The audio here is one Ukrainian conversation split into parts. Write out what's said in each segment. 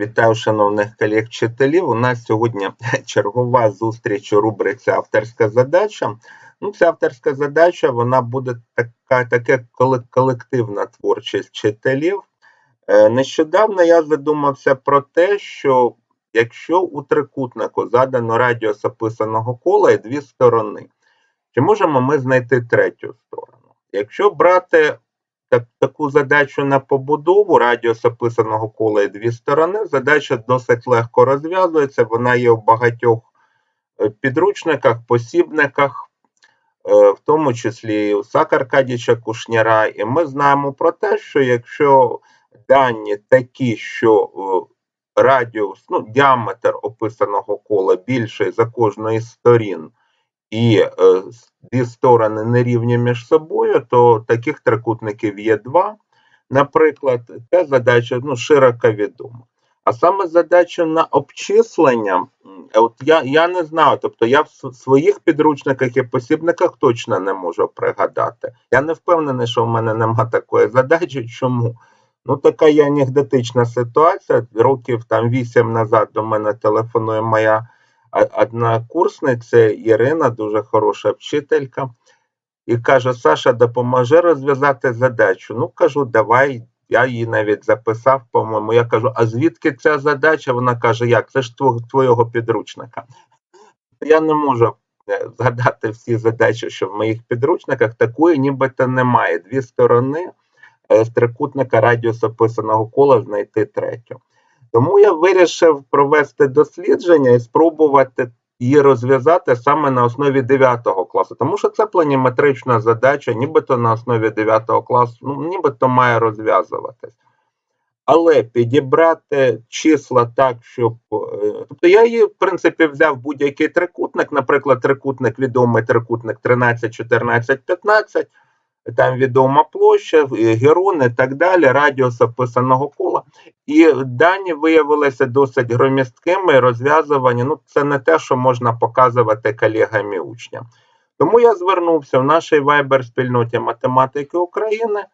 Вітаю, шановних колег-вчителів. У нас сьогодні чергова зустріч у рубриці Авторська задача. Ну, ця авторська задача вона буде така, таке колективна творчість вчителів. Е, Нещодавно я задумався про те, що якщо у трикутнику задано радіус описаного кола і дві сторони, чи можемо ми знайти третю сторону? Якщо брати так, таку задачу на побудову радіус описаного кола і дві сторони, задача досить легко розв'язується, вона є в багатьох е, підручниках, посібниках, е, в тому числі і у Сак Аркадіча Кушняра. І ми знаємо про те, що якщо дані такі, що е, радіус, ну, діаметр описаного кола більший за кожної сторін, і е, дві сторони нерівні між собою, то таких трикутників є два. Наприклад, ця задача ну, широко відома. А саме задача на обчислення, от я, я не знаю, тобто я в своїх підручниках і посібниках точно не можу пригадати. Я не впевнений, що в мене нема такої задачі. Чому? Ну, така є анекдотична ситуація. Років там вісім назад до мене телефонує моя однокурсниця Ірина, дуже хороша вчителька, і каже: Саша, допоможи розв'язати задачу. Ну, кажу, давай. Я її навіть записав, по-моєму. Я кажу, а звідки ця задача? Вона каже, як? Це ж тво- твого підручника. Я не можу е, згадати всі задачі, що в моїх підручниках такої нібито немає. Дві сторони е, з трикутника радіус описаного кола знайти третю. Тому я вирішив провести дослідження і спробувати її розв'язати саме на основі 9 класу, тому що це планіметрична задача, нібито на основі 9 класу, ну, нібито має розв'язуватись. Але підібрати числа так, щоб. е, Тобто я її, в принципі, взяв будь-який трикутник, наприклад, трикутник, відомий трикутник 13, 14, 15, там відома площа, е, герон і так далі, радіус описаного кола. І дані виявилися досить громісткими, розв'язувані. Ну, це не те, що можна показувати колегам і учням. Тому я звернувся в нашій вайбер-спільноті математики України.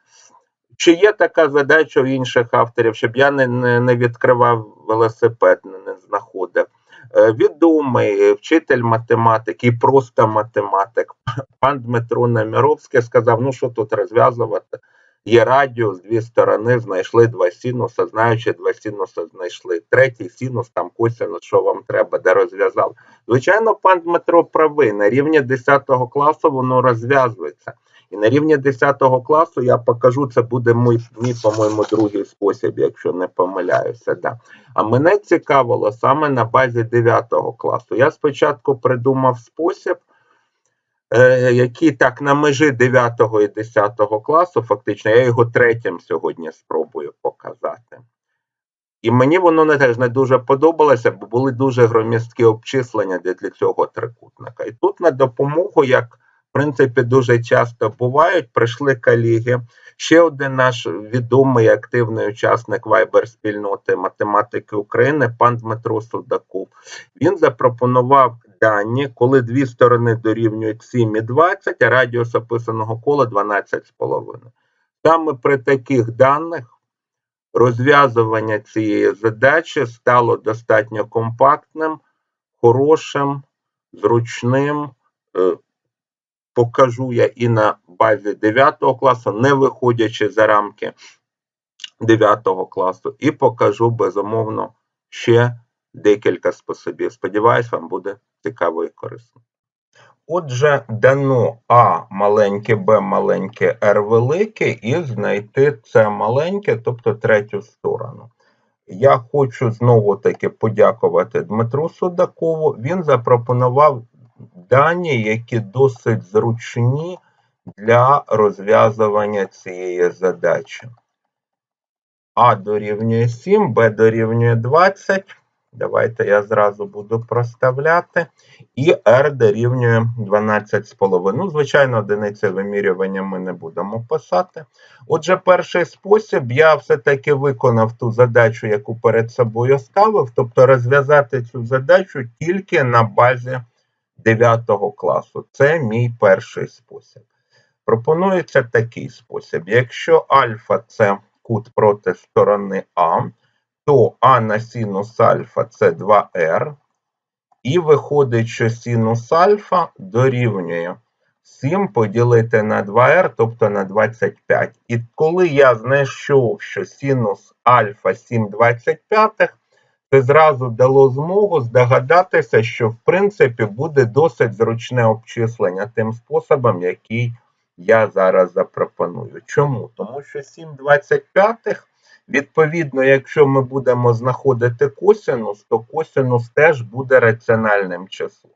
Чи є така задача у інших авторів, щоб я не, не, не відкривав велосипед, не знаходив? Е, Відомий вчитель математики просто математик, пан Дмитро Неміровський сказав: ну що тут розв'язувати? Є радіус, дві сторони, знайшли два синуса, знаючи два синуса знайшли. Третій синус, там косинус, що вам треба, де розв'язав. Звичайно, пан Дмитро правий. На рівні 10 класу воно розв'язується. І на рівні 10 класу я покажу, це буде мій, мій по-моєму, другий спосіб, якщо не помиляюся. Да. А мене цікавило саме на базі 9 класу. Я спочатку придумав спосіб, е, який так на межі 9 і 10 класу, фактично, я його третім сьогодні спробую показати. І мені воно не теж не дуже подобалося, бо були дуже громісткі обчислення для, цього трикутника. І тут на допомогу, як принципі дуже часто бувають, прийшли колеги. Ще один наш відомий активний учасник Viber спільноти математики України, пан Дмитро Судаков. Він запропонував дані, коли дві сторони дорівнюють 7 і 20, а радіус описаного кола 12,5. Саме при таких даних розв'язування цієї задачі стало достатньо компактним, хорошим, зручним. Покажу я і на базі 9 класу, не виходячи за рамки 9 класу, і покажу безумовно ще декілька способів. Сподіваюсь, вам буде цікаво і корисно. Отже, дано А маленьке, Б маленьке, Р велике, і знайти С маленьке, тобто третю сторону. Я хочу знову таки подякувати Дмитру Судакову. Він запропонував дані, які досить зручні для розв'язування цієї задачі. А дорівнює 7, Б дорівнює 20. Давайте я зразу буду проставляти. І R дорівнює 12,5. Ну, звичайно, одиниці вимірювання ми не будемо писати. Отже, перший спосіб я все-таки виконав ту задачу, яку перед собою ставив, тобто розв'язати цю задачу тільки на базі 9 класу. Це мій перший спосіб. Пропонується такий спосіб. Якщо альфа це кут проти сторони А, то а на синус альфа це 2r. І виходить, що синус альфа дорівнює 7 поділити на 2r, тобто на 25. І коли я знайшов, що синус альфа 7,25, це зразу дало змогу здогадатися, що в принципі буде досить зручне обчислення тим способом, який я зараз запропоную. Чому? Тому що 7,25, відповідно, якщо ми будемо знаходити косинус, то косинус теж буде раціональним числом.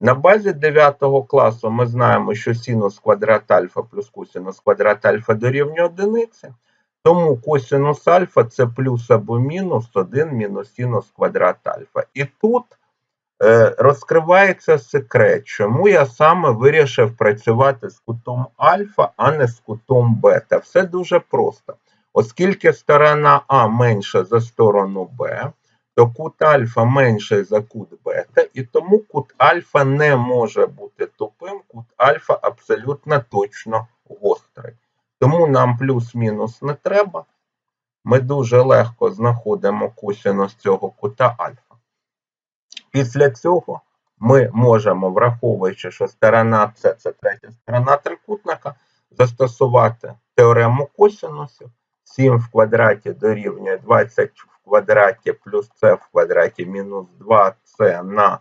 На базі 9 класу ми знаємо, що синус квадрат альфа плюс косинус квадрат альфа дорівнює одиниці. Тому косинус альфа це плюс або мінус 1 мінус синус квадрат альфа. І тут е, розкривається секрет, чому я саме вирішив працювати з кутом альфа, а не з кутом бета. Все дуже просто. Оскільки сторона А менша за сторону Б, то кут альфа менший за кут бета, і тому кут альфа не може бути тупим, кут альфа абсолютно точно гострий. Тому нам плюс-мінус не треба. Ми дуже легко знаходимо косинус цього кута альфа. Після цього ми можемо, враховуючи, що сторона С це третя сторона трикутника, застосувати теорему косинусів. 7 в квадраті дорівнює 20 в квадраті плюс С в квадраті мінус 2С на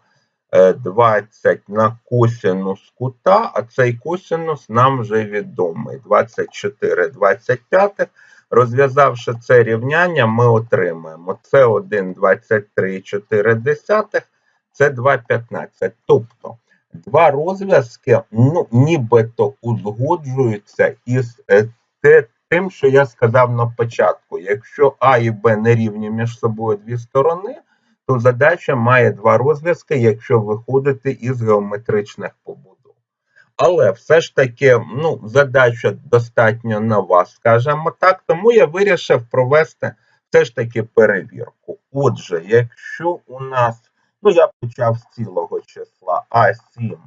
20 е, на косинус кута, а цей косинус нам вже відомий. 24 25. Розв'язавши це рівняння, ми отримаємо С1 23,4, це 2,15. Тобто два розв'язки ну, нібито узгоджуються із е, тим, що я сказав на початку. Якщо А і Б не рівні між собою дві сторони, то задача має два розв'язки, якщо виходити із геометричних побудов. Але все ж таки ну, задача достатньо нова, скажімо так, тому я вирішив провести все ж таки перевірку. Отже, якщо у нас, ну я почав з цілого числа А7,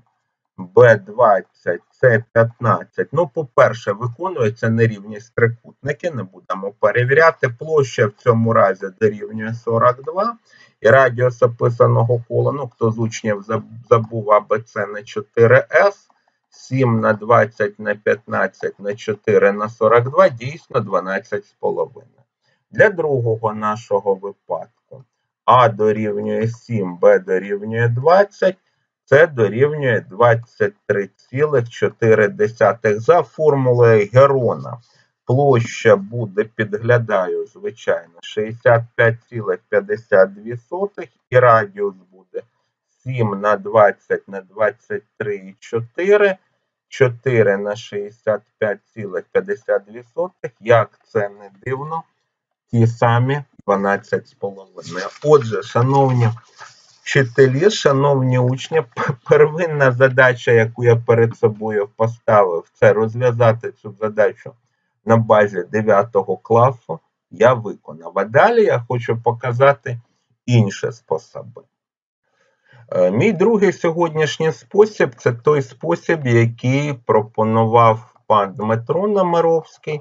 Б20, С15, ну, по-перше, виконується нерівність трикутники, не будемо перевіряти. Площа в цьому разі дорівнює 42 і радіус описаного кола, ну хто з учнів забув АБЦ на 4С, 7 на 20 на 15 на 4 на 42, дійсно 12,5. Для другого нашого випадку. А дорівнює 7, Б дорівнює 20, С дорівнює 23,4 за формулою Герона площа буде, підглядаю, звичайно, 65,52 і радіус буде 7 на 20 на 23,4, 4 на 65,52. Як це не дивно, ті самі 12,5. Отже, шановні вчителі, шановні учні, первинна задача, яку я перед собою поставив, це розв'язати цю задачу на базі 9 класу я виконав. А далі я хочу показати інші способи. Е, мій другий сьогоднішній спосіб це той спосіб, який пропонував пан Дмитро Намировський.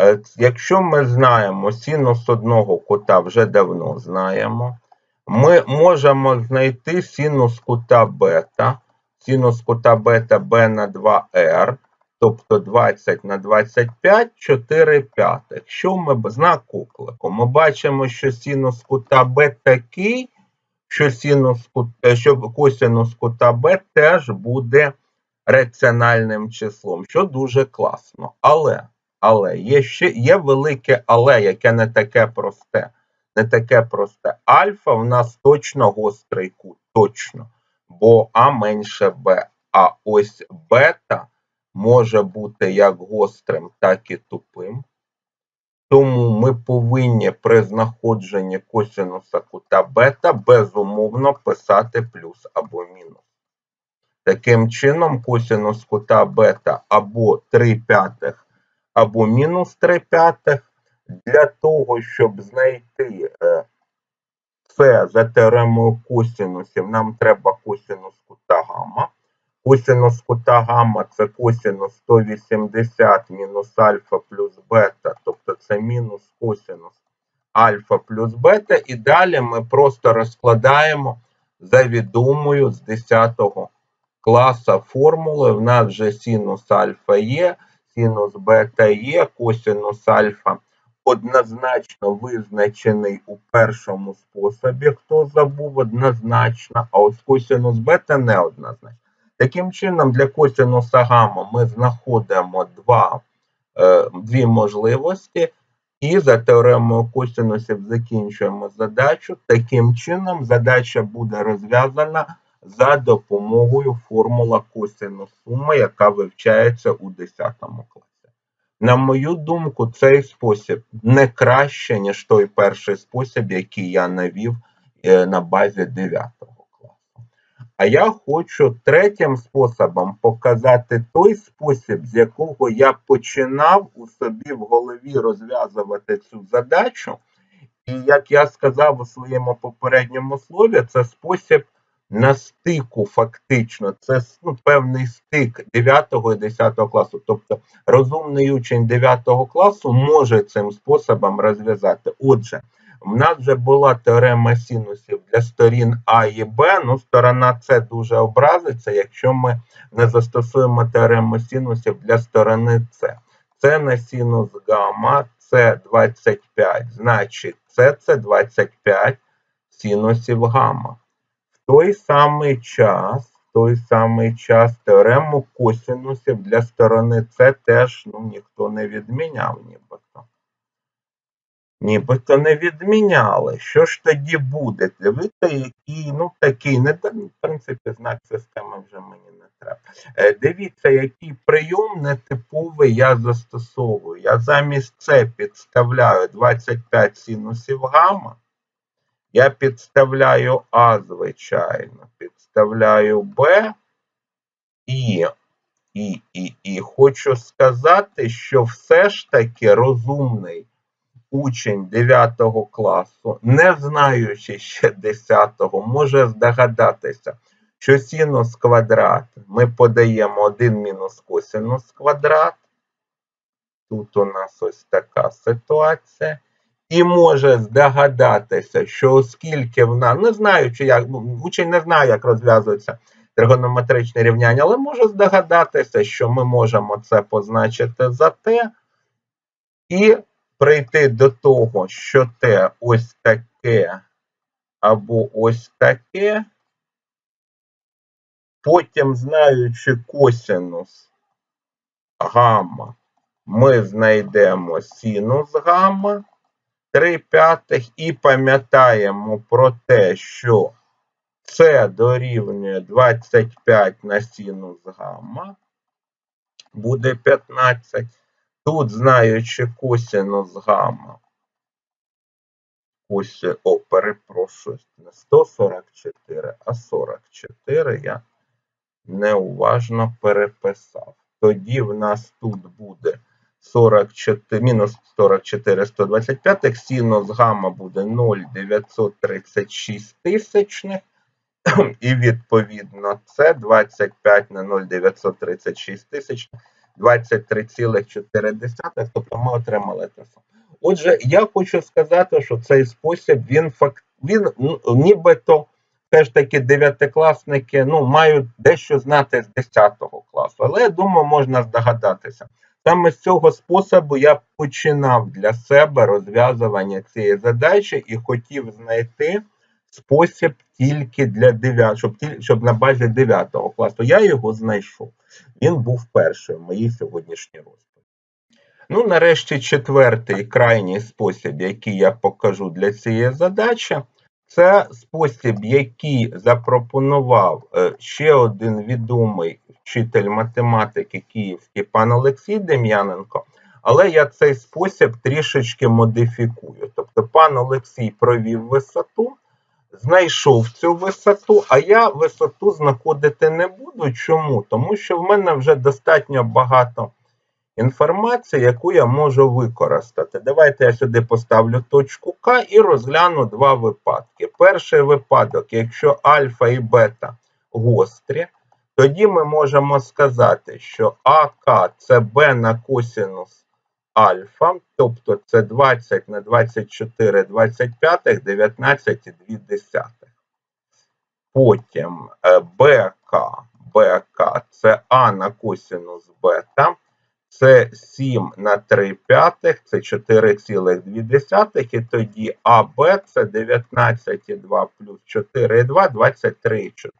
Е, якщо ми знаємо синус одного кута вже давно знаємо, ми можемо знайти синус кута бета, синус кута бета b на 2r. Тобто 20 на 25, 4 п'ятих. Що ми знак оклику? Ми бачимо, що синус кута Б такий, що синус кута, е, що косинус кута Б теж буде раціональним числом, що дуже класно. Але але є ще є велике але, яке не таке просте. Не таке просте. Альфа в нас точно гострий кут, точно. Бо А менше Б. А ось бета може бути як гострим, так і тупим. Тому ми повинні при знаходженні косинуса кута бета безумовно писати плюс або мінус. Таким чином, косинус кута бета або 3 п'ятих, або мінус 3 п'ятих. Для того, щоб знайти е, це за теоремою косинусів, нам треба косинус кута гамма. Косинус кута гамма це косинус 180 мінус альфа плюс бета, тобто це мінус косинус альфа плюс бета, і далі ми просто розкладаємо за відомою з 10 класа формулою. В нас вже синус альфа є, синус бета є, косинус альфа однозначно визначений у першому способі, хто забув однозначно, а от косинус бета неоднозначно. Таким чином, для косинуса гамма ми знаходимо два, е, дві можливості, і за теоремою косинусів закінчуємо задачу. Таким чином, задача буде розв'язана за допомогою формула косинус суми, яка вивчається у 10 класі. На мою думку, цей спосіб не краще, ніж той перший спосіб, який я навів е, на базі 9 класу. А я хочу третім способом показати той спосіб, з якого я починав у собі в голові розв'язувати цю задачу. І як я сказав у своєму попередньому слові, це спосіб на стику, фактично, це ну, певний стик 9 і 10 класу. Тобто розумний учень 9 класу може цим способом розв'язати. Отже, в нас вже була теорема синусів для сторін А і Б. Ну, сторона С дуже образиться, якщо ми не застосуємо теорему синусів для сторони С. Це на синус гамма, це 25, значить, це це 25 синусів гамма той самий час, в той самий час теорему косинусів для сторони С теж ну, ніхто не відміняв нібито. Нібито не відміняли. Що ж тоді буде? Дивіться, який, ну такий, не в принципі, знак системи вже мені не треба. Е, дивіться, який прийом нетиповий я застосовую. Я замість С підставляю 25 синусів гамма. Я підставляю А, звичайно, підставляю Б і, і, і, і хочу сказати, що все ж таки розумний учень 9 класу, не знаючи ще 10-го, може здогадатися, що синус квадрат ми подаємо 1 мінус косинус квадрат. Тут у нас ось така ситуація і може здогадатися, що оскільки вона, не знаючи, як ну, учень не знає, як розв'язується тригонометричне рівняння, але може здогадатися, що ми можемо це позначити за те, і прийти до того, що те ось таке або ось таке. Потім, знаючи косинус гамма, ми знайдемо синус гамма. 3 п'ятих і пам'ятаємо про те, що це дорівнює 25 на синус гамма, буде 15. Тут, знаючи косинус гамма, ось, о, перепрошую, не 144, а 44 я неуважно переписав. Тоді в нас тут буде 44, мінус 44 125, синус гамма буде 0,936 тисячних. І відповідно це 25 на 0,936 тисяч, 23,4. Тобто ми отримали те саме. Отже, я хочу сказати, що цей спосіб він факт, він нібито все ж таки дев'ятикласники ну, мають дещо знати з 10 класу. Але я думаю, можна здогадатися. Саме з цього способу я починав для себе розв'язування цієї задачі і хотів знайти спосіб тільки для 9, щоб щоб на базі 9 класу. Я його знайшов. Він був перший в моїй сьогоднішній розповіді. Ну, нарешті, четвертий крайній спосіб, який я покажу для цієї задачі, це спосіб, який запропонував е, ще один відомий вчитель математики київський пан Олексій Дем'яненко, але я цей спосіб трішечки модифікую. Тобто, пан Олексій провів висоту, знайшов цю висоту, а я висоту знаходити не буду. Чому? Тому що в мене вже достатньо багато інформації, яку я можу використати. Давайте я сюди поставлю точку К і розгляну два випадки. Перший випадок, якщо альфа і бета гострі, тоді ми можемо сказати, що АК це Б на косинус альфа, тобто це 20 на 24 25, 19,2. Потім е, БК, БК це А на косінус бета, це 7 на 3 п'ятих, це 4,2, і тоді АБ це 19,2 плюс 4,2, 23,4.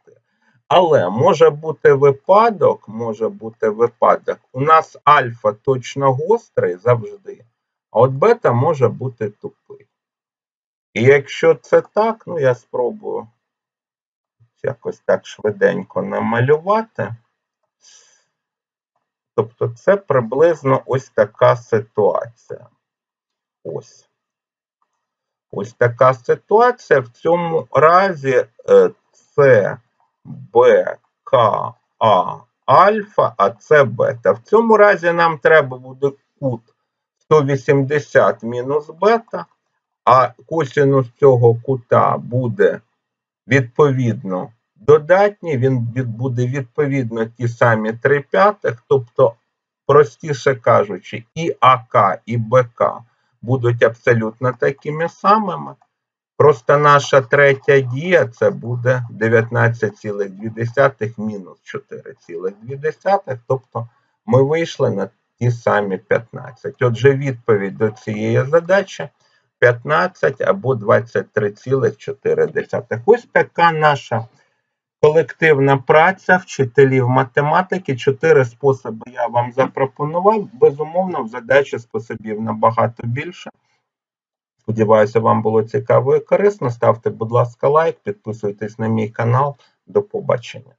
Але може бути випадок, може бути випадок. У нас альфа точно гострий завжди, а от бета може бути тупий. І якщо це так, ну я спробую якось так швиденько намалювати. Тобто це приблизно ось така ситуація. Ось. Ось така ситуація. В цьому разі е, це Б, А, альфа, а це бета. В цьому разі нам треба буде кут 180 мінус бета, а косинус цього кута буде відповідно додатній, він буде відповідно ті самі 3 п'ятих, тобто, простіше кажучи, і АК, і БК будуть абсолютно такими самими. Просто наша третя дія це буде 19,2 мінус 4,2, тобто ми вийшли на ті самі 15. Отже, відповідь до цієї задачі 15 або 23,4. Ось така наша колективна праця вчителів математики. Чотири способи я вам запропонував. Безумовно, в задачі способів набагато більше. Сподіваюся, вам було цікаво і корисно. Ставте, будь ласка, лайк, підписуйтесь на мій канал. До побачення.